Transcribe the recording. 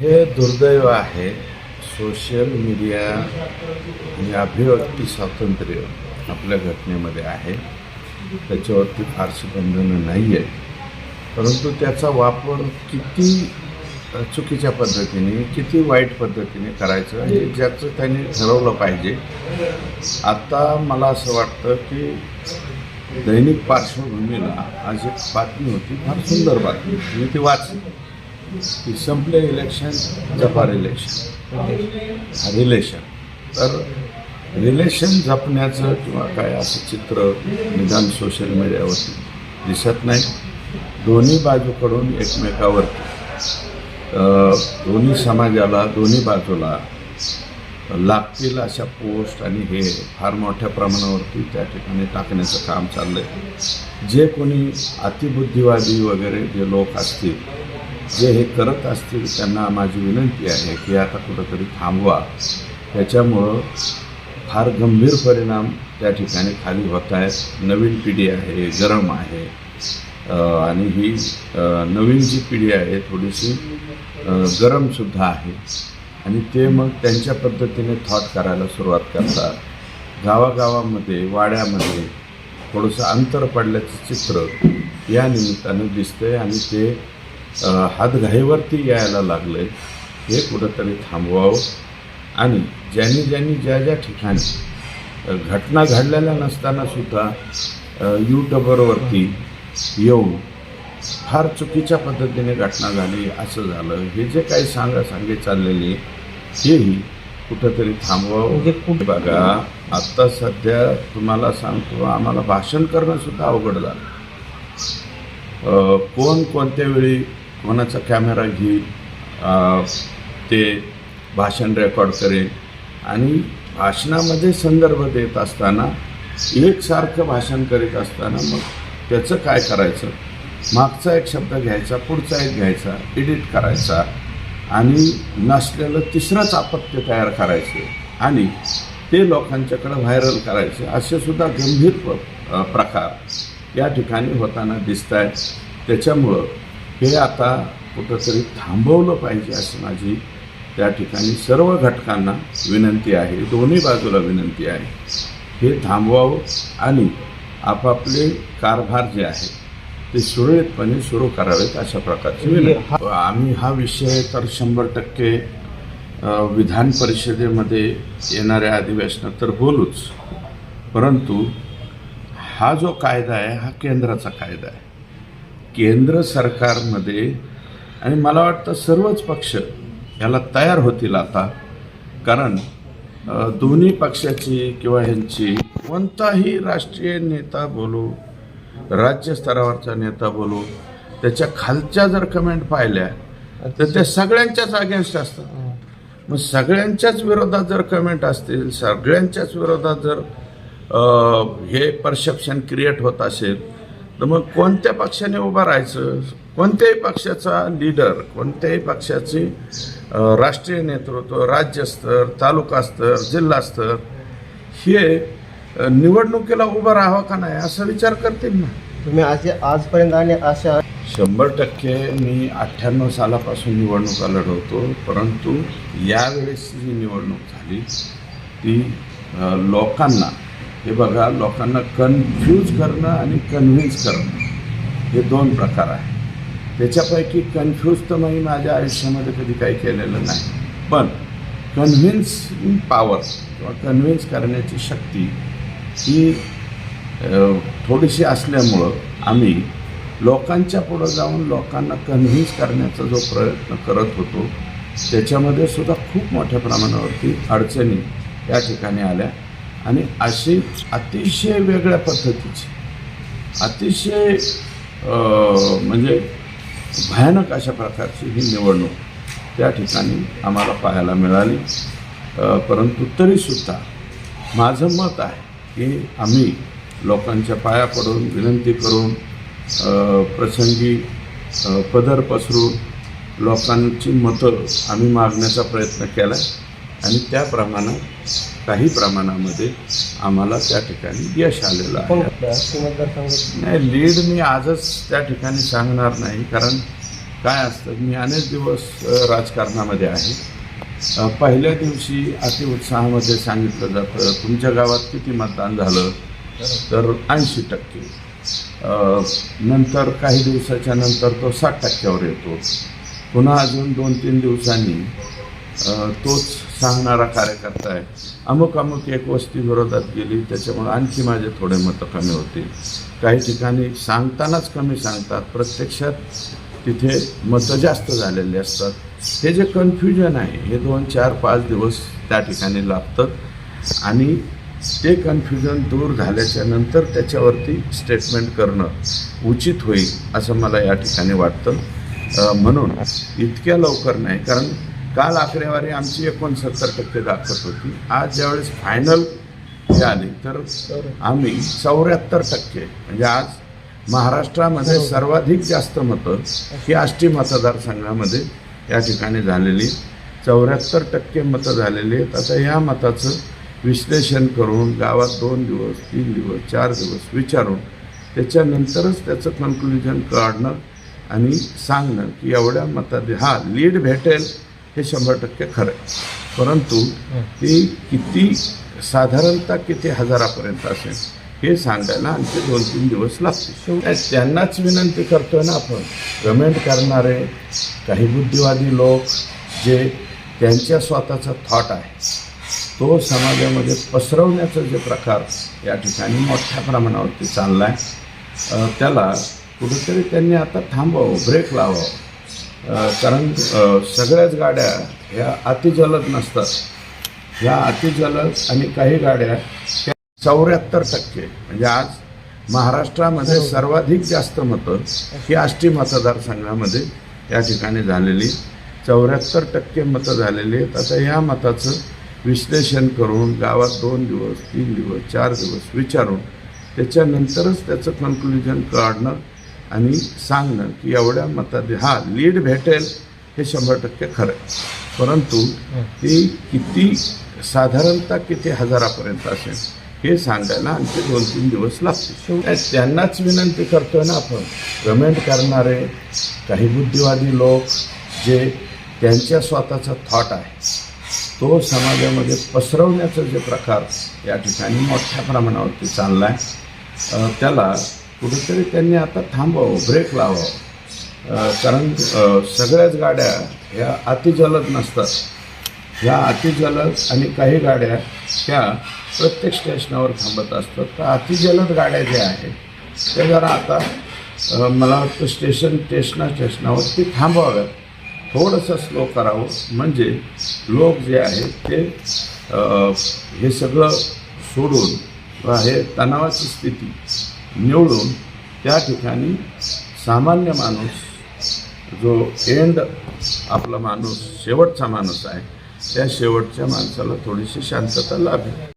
हे दुर्दैव आहे सोशल मीडिया आणि अभिव्यक्ती स्वातंत्र्य आपल्या घटनेमध्ये आहे. त्याच्यावरती फारशी बंधनं नाही आहे परंतु त्याचा वापर किती चुकीच्या पद्धतीने किती वाईट पद्धतीने करायचं हे ज्याचं त्याने ठरवलं पाहिजे. आता मला असं वाटतं की दैनिक पार्श्वभूमीला आज एक बातमी होती फार सुंदर बातमी. मी ती वाचली. की संपले इलेक्शन जपार इलेक्शन. रिलेशन तर रिलेशन जपण्याचं किंवा काय असं चित्र निदान सोशल मीडियावरती दिसत नाही. दोन्ही बाजूकडून एकमेकावरती दोन्ही समाजाला दोन्ही बाजूला लागतील अशा पोस्ट आणि हे फार मोठ्या प्रमाणावरती त्या ठिकाणी टाकण्याचं काम चाललं आहे जे कोणी अतिबुद्धिवादी वगैरे जे लोक असतील जे हे करत असतील त्यांना माझी विनंती आहे की आता कुठंतरी थांबवा. त्याच्यामुळं फार गंभीर परिणाम त्या ठिकाणी खाली होत आहेत. नवीन पिढी आहे गरम आहे. आणि ही नवीन जी पिढी आहे थोडीशी गरमसुद्धा आहे. आणि ते मग त्यांच्या पद्धतीने थॉट करायला सुरुवात करतात. गावागावामध्ये वाड्यामध्ये थोडंसं अंतर पडल्याचं चित्र या निमित्तानं दिसतंय आणि ते हातघाईवरती यायला लागलं. आहे हे कुठंतरी थांबवावं. आणि ज्यांनी ज्यांनी ज्या ज्या ठिकाणी घटना घडलेल्या नसताना सुद्धा यूट्यूबरवरती येऊन फार चुकीच्या पद्धतीने घटना झाली असं झालं. हे जे काही सांगा सांगे चाललेले हेही कुठंतरी थांबवावं. म्हणजे कुठे बघा आत्ता सध्या तुम्हाला सांगतो आम्हाला भाषण करणं सुद्धा अवघड झालं. कोण कोणत्या वेळी कोणाचा कॅमेरा घेईल ते भाषण रेकॉर्ड करेल. आणि भाषणामध्ये संदर्भ देत असताना एकसारखं भाषण करीत असताना मग त्याचं काय करायचं? मागचा एक शब्द घ्यायचा पुढचा एक घ्यायचा एडिट करायचा आणि नसलेलं तिसरंच अपत्य तयार करायचे आणि ते लोकांच्याकडे व्हायरल करायचे. असे सुद्धा गंभीर प्रकार या ठिकाणी होताना दिसत आहेत त्याच्यामुळं हे आता कुठंतरी थांबवलं पाहिजे अशी माझी त्या ठिकाणी सर्व घटकांना विनंती आहे. दोन्ही बाजूला विनंती आहे. हे थांबवावं आणि आपापले कारभार जे आहे ते सुरळीतपणे सुरू करावेत अशा प्रकारची विनंती. आम्ही हा विषय तर शंभर टक्के विधान परिषदेमध्ये येणाऱ्या अधिवेशनात तर बोलूच. परंतु हा जो कायदा आहे हा केंद्राचा कायदा आहे. केंद्र सरकारमध्ये आणि मला वाटतं सर्वच पक्ष याला तयार होतील आता. कारण दोन्ही पक्षाची किंवा ह्यांची कोणताही राष्ट्रीय नेता बोलू राज्य स्तरावरचा नेता बोलू त्याच्या खालच्या जर कमेंट पाहिल्या तर त्या सगळ्यांच्याच अगेन्स्ट असतात. मग सगळ्यांच्याच विरोधात जर कमेंट असतील सगळ्यांच्याच विरोधात जर हे परसेप्शन क्रिएट होत असेल तर मग कोणत्या पक्षाने उभं राहायचं? कोणत्याही पक्षाचा लीडर कोणत्याही पक्षाची राष्ट्रीय नेतृत्व राज्यस्तर तालुका स्तर जिल्हा स्तर हे निवडणुकीला उभं राहावं का नाही असा विचार करतील ना. तुम्ही आज आजपर्यंत आणि अशा शंभर टक्के मी अठ्ठ्याण्णव सालापासून निवडणुका लढवतो परंतु यावेळेस जी निवडणूक झाली ती लोकांना हे बघा लोकांना कन्फ्यूज करणं आणि कन्व्हिन्स करणं हे दोन प्रकार आहे त्याच्यापैकी कन्फ्यूज तर मी माझ्या आयुष्यामध्ये कधी काही केलेलं नाही. पण कन्व्हिन्स पॉवर किंवा कन्व्हिन्स करण्याची शक्ती ही थोडीशी असल्यामुळं आम्ही लोकांच्या पुढं जाऊन लोकांना कन्व्हिन्स करण्याचा जो प्रयत्न करत होतो त्याच्यामध्ये सुद्धा खूप मोठ्या प्रमाणावरती अडचणी या ठिकाणी आल्या. आणि अशी अतिशय वेगळ्या पद्धतीची अतिशय म्हणजे भयानक अशा प्रकारची ही निवडणूक त्या ठिकाणी आम्हाला पाहायला मिळाली. परंतु तरीसुद्धा माझं मत आहे की आम्ही लोकांच्या पाया पडून विनंती करून प्रसंगी पदर पसरून लोकांची मतं आम्ही मागण्याचा प्रयत्न केला आणि त्याप्रमाणे काही प्रमाणामध्ये आम्हाला त्या ठिकाणी यश आलेलं आहे. नाही लीड मी आजच त्या ठिकाणी सांगणार नाही कारण काय असतं मी अनेक दिवस राजकारणामध्ये आहे. पहिल्या दिवशी अतिउत्साहामध्ये सांगितलं जातं तुमच्या गावात किती मतदान झालं? तर ऐंशी टक्के. नंतर काही दिवसाच्या नंतर तो साठ टक्क्यावर येतो. पुन्हा अजून दोन तीन दिवसांनी तोच सांगणारा कार्यकर्ता आहे. अमुक अमुक एक वस्ती विरोधात गेली त्याच्यामुळे आणखी माझे थोडे मतं कमी होते काही ठिकाणी सांगतानाच कमी सांगतात. प्रत्यक्षात तिथे मतं जास्त झालेली असतात. हे जे कन्फ्युजन आहे हे दोन चार पाच दिवस त्या ठिकाणी लागतं आणि ते कन्फ्युजन दूर झाल्याच्यानंतर त्याच्यावरती स्टेटमेंट करणं उचित होईल असं मला या ठिकाणी वाटतं. म्हणून इतक्या लवकर नाही कारण काल आकडेवारी आमची एकोणसत्तर टक्के दाखवत होती. आज ज्यावेळेस फायनल हे आली तर आम्ही चौऱ्याहत्तर टक्के म्हणजे आज महाराष्ट्रामध्ये सर्वाधिक जास्त मतं ही आष्टी मतदारसंघामध्ये या ठिकाणी झालेली. चौऱ्याहत्तर टक्के मतं झालेली आहेत. आता या मताचं विश्लेषण करून गावात दोन दिवस तीन दिवस चार दिवस विचारून त्याच्यानंतरच त्याचं कन्क्लुजन काढणं आणि सांगणं की एवढ्या मतात हा लीड भेटेल हे शंभर टक्के खरं आहे. परंतु ती किती साधारणतः किती हजारापर्यंत असेल हे सांगायला आणखी दोन तीन दिवस लागतील. त्यांनाच विनंती करतोय ना आपण. कमेंट करणारे काही बुद्धिवादी लोक जे त्यांच्या स्वतःचा थॉट आहे तो समाजामध्ये पसरवण्याचा जे प्रकार या ठिकाणी मोठ्या प्रमाणावरती चालला आहे त्याला कुठेतरी त्यांनी आता थांबावं ब्रेक लावावं. कारण सगळ्याच गाड्या ह्या अतिजलद नसतात. ह्या अतिजलद आणि काही गाड्या त्या चौऱ्याहत्तर टक्के म्हणजे आज महाराष्ट्रामध्ये सर्वाधिक जास्त मतं ही आष्टी मतदारसंघामध्ये या ठिकाणी झालेली चौऱ्याहत्तर टक्के मतं झालेली आहेत. आता या मताचं विश्लेषण करून गावात दोन दिवस तीन दिवस चार दिवस विचारून त्याच्यानंतरच त्याचं कन्क्लुजन काढणं आणि सांगणं की एवढ्या मतात हा लीड भेटेल हे शंभर टक्के खरं आहे. परंतु ती किती साधारणतः किती हजारापर्यंत असेल हे सांगायला आणखी दोन तीन दिवस लागतील. त्यांनाच विनंती करतोय ना आपण. कमेंट करणारे काही बुद्धिवादी लोक जे त्यांच्या स्वतःचा थॉट आहे तो समाजामध्ये पसरवण्याचा जे प्रकार या ठिकाणी मोठ्या प्रमाणावरती चालला आहे त्याला कुठेतरी त्यांनी आता थांबावं ब्रेक लावावं कारण सगळ्याच गाड्या ह्या अतिजलद नसतात. ह्या अतिजलद आणि काही गाड्या ह्या प्रत्येक स्टेशनावर थांबत असतात. तर अतिजलद गाड्या ज्या आहेत त्या जरा आता मला वाटतं स्टेशन स्टेशना स्टेशनावर ती थांबवाव्यात. थोडंसं स्लो करावं. म्हणजे लोक जे आहेत ते हे सगळं सोडून हे तणावाची स्थिती निवडून त्या ठिकाणी सामान्य माणूस जो एंड आपला माणूस शेवटचा माणूस आहे त्या शेवटच्या माणसाला थोडीशी शांतता लाभेल.